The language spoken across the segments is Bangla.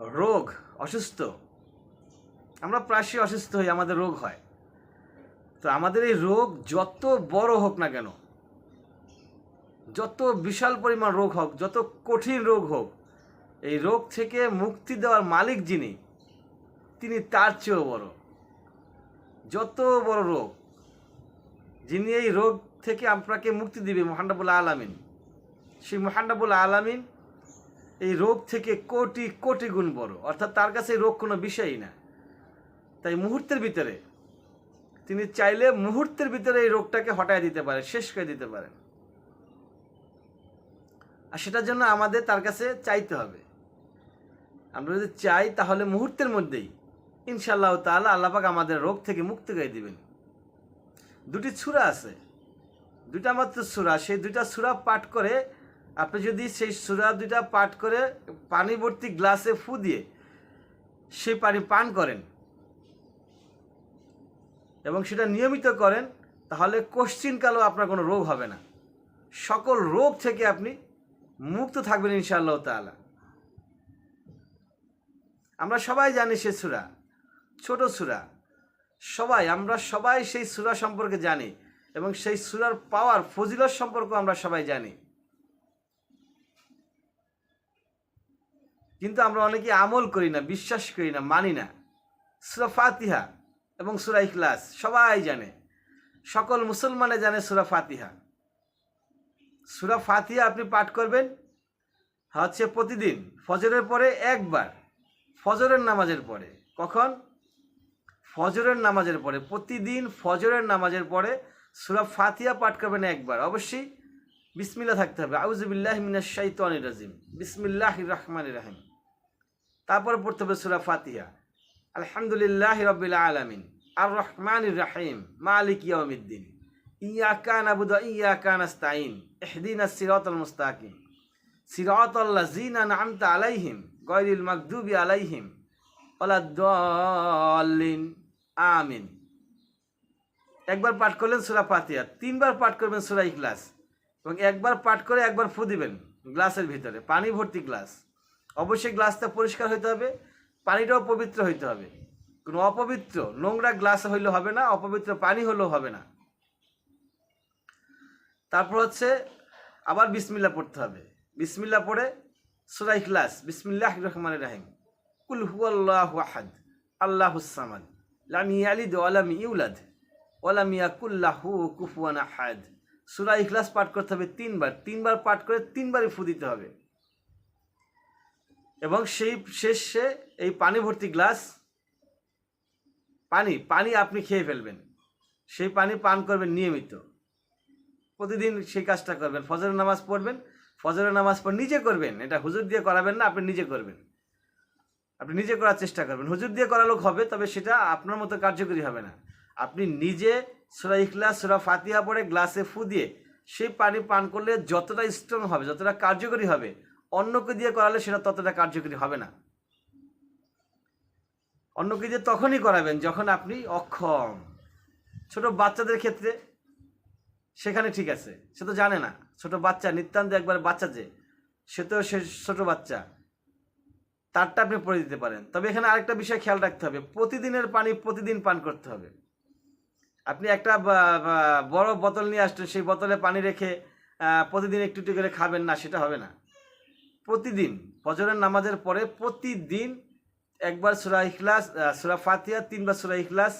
রোগ অসুস্থ। আমরা প্রায়শই অসুস্থ হই, আমাদের রোগ হয়। তো আমাদের এই রোগ যত বড় হোক না কেন, যত বিশাল পরিমাণ রোগ হোক, যত কঠিন রোগ হোক, এই রোগ থেকে মুক্তি দেওয়ার মালিক যিনি, তিনি তার চেয়েও বড়। যত বড় রোগ, যিনি এই রোগ থেকে আপনাকে মুক্তি দিবে মহান্ডাবুল আলামিন, সেই মহান্ডাবুল আলামিন এই রোগ থেকে কোটি কোটি গুণ বড়। অর্থাৎ তার কাছে এই রোগ কোনো বিষয়ই না। তাই মুহূর্তের ভিতরে তিনি চাইলে মুহূর্তের ভিতরে এই রোগটাকে হটায় দিতে পারে শেষ করে দিতে পারেন। আর সেটার জন্য আমাদের তার কাছে চাইতে হবে। আমরা যদি চাই তাহলে মুহূর্তের মধ্যেই ইনশাল্লাহ তাহলে আল্লাপাক আমাদের রোগ থেকে মুক্তি করে দিবেন। দুটি ছুরা আছে। দুইটা মাত্র সুরা, সেই দুটা সুরা পাঠ করে আপনি যদি সেই সুরা দুইটা পাঠ করে পানি ভর্তি গ্লাসে ফু দিয়ে সেই পানি পান করেন এবং সেটা নিয়মিত করেন, তাহলে কোশ্চিনকালও আপনার কোনো রোগ হবে না। সকল রোগ থেকে আপনি মুক্ত থাকবেন ইনশাআল্লাহ তাআলা। আমরা সবাই জানি সে সুরা, ছোট সুরা। সবাই, আমরা সবাই সেই সুরা সম্পর্কে জানি এবং সেই সুরার পাওয়ার, ফজিলত সম্পর্ক আমরা সবাই জানি। কিন্তু আমরা অনেকে আমল করি না, বিশ্বাস করি না, মানি না। সুরা ফাতিহা এবং সুরা ইখলাস, সবাই জানে। সকল মুসলমানে জানে সুরা ফাতিহা। সুরা ফাতিহা আপনি পাঠ করবেন হচ্ছে প্রতিদিন, ফজরের পরে একবার, ফজরের নামাজের পরে। কখন? ফজরের নামাজের পরে। প্রতিদিন ফজরের নামাজের পরে সুরা ফাতিহা পাঠ করবেন একবার। অবশ্যই বিসমিল্লা থাকতে হবে। আউজুবিল্লাহ মিনাশ শাইতানির রাজিম। বিসমিল্লাহ রহমান রাহিম। তারপরে পড়তে হবে সুরা ফাতিহা। আলহামদুলিল্লাহ রবিল আলমিন। আর রহমান রাহিম। মালিক ইয়াউমিদ্দিন। ইয়াকা নাবুদ ইয়াকা নাস্তাইন ইহদিনা সিরাতাল মুস্তাকিম। সিরাতাল্লাযিনা নামতা আলাইহিম। গায়রিল মাগদুবি আলাইহিম। ওয়ালাদ-দাল্লিন আমিন। একবার পাঠ করলেন সূরা ফাতিহা। তিনবার পাঠ করবেন সূরা ইখলাস। এবং একবার পাঠ করে একবার ফু দিবেন গ্লাসের ভিতরে, পানি ভর্তি গ্লাস। অবশ্যই গ্লাসটা পরিষ্কার হইতে হবে, পানিটাও পবিত্র হইতে হবে। কোনো অপবিত্র, নোংরা গ্লাস হইলে হবে না, অপবিত্র পানি হলেও হবে না। তারপর হচ্ছে আবার বিসমিল্লা পড়তে হবে। বিসমিল্লা পড়ে সুরা ইখলাস বিসমিল্লাহ রহমান রাহিম। কুল আল্লাহ আহাদ আল্লাহ সামাদ, লাম ইয়ালিদ ওয়ালাম ইউলাদ ওয়ালাম ইয়াকুল্লাহু কুফুয়ান আহাদ। সুরা ইখলাস পাঠ করতে হবে তিনবার। তিনবার পাঠ করে তিনবারই ফু দিতে হবে। এবং সেই শেষে এই পানি ভর্তি গ্লাস, পানি পানি আপনি খেয়ে ফেলবেন। সেই পানি পান করবেন নিয়মিত। প্রতিদিন সেই কাজটা করবেন। ফজরের নামাজ পড়বেন। ফজরের নামাজ পর নিজে করবেন। এটা হুজুর দিয়ে করাবেন না, আপনি নিজে করবেন। আপনি নিজে করার চেষ্টা করবেন। হুজুর দিয়ে করালো হবে, তবে সেটা আপনার মতো কার্যকরী হবে না। আপনি নিজে সুরা ইখলাস, সুরা ফাতিয়া পরে গ্লাসে ফু দিয়ে সেই পানি পান করলে যতটা স্ট্রং হবে, যতটা কার্যকরী হবে, অন্যকে দিয়ে করালে সেটা ততটা কার্যকরী হবে না। অন্যকে দিয়ে তখনই করাবেন যখন আপনি অক্ষম। ছোট বাচ্চাদের ক্ষেত্রে সেখানে ঠিক আছে, সে তো জানে না। ছোট বাচ্চা নিত্যান্ত একবার বাচ্চা যে, সে তো সে ছোট বাচ্চা। তারটা আপনি পড়ে দিতে পারেন। তবে এখানে আরেকটা বিষয় খেয়াল রাখতে হবে, প্রতিদিনের পানি প্রতিদিন পান করতে হবে। আপনি একটা বড় বোতল নিয়ে আসছেন, সেই বোতলে পানি রেখে প্রতিদিন একটু একটু করে খাবেন না, সেটা হবে না। প্রতিদিন, ফজরের নামাজের পরে প্রতিদিন একবার সুরা ইখলাস সুরা ফাতিহা, তিনবার সুরা ইখলাস,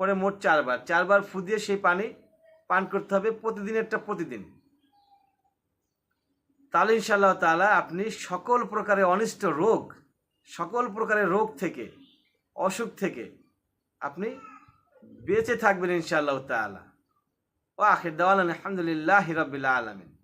পরে মোট চারবার। চারবার ফু দিয়ে সেই পানি পান করতে হবে প্রতিদিনেরটা প্রতিদিন। তাহলে ইনশাআল্লাহ তাআলা আপনি সকল প্রকারের অনিষ্ট রোগ, সকল প্রকারের রোগ থেকে, অসুখ থেকে আপনি বেঁচে থাকবেন ইনশাআল্লাহ তাআলা ও আখির দাওয়ালান আলহামদুলিল্লাহ রবিল আলমিন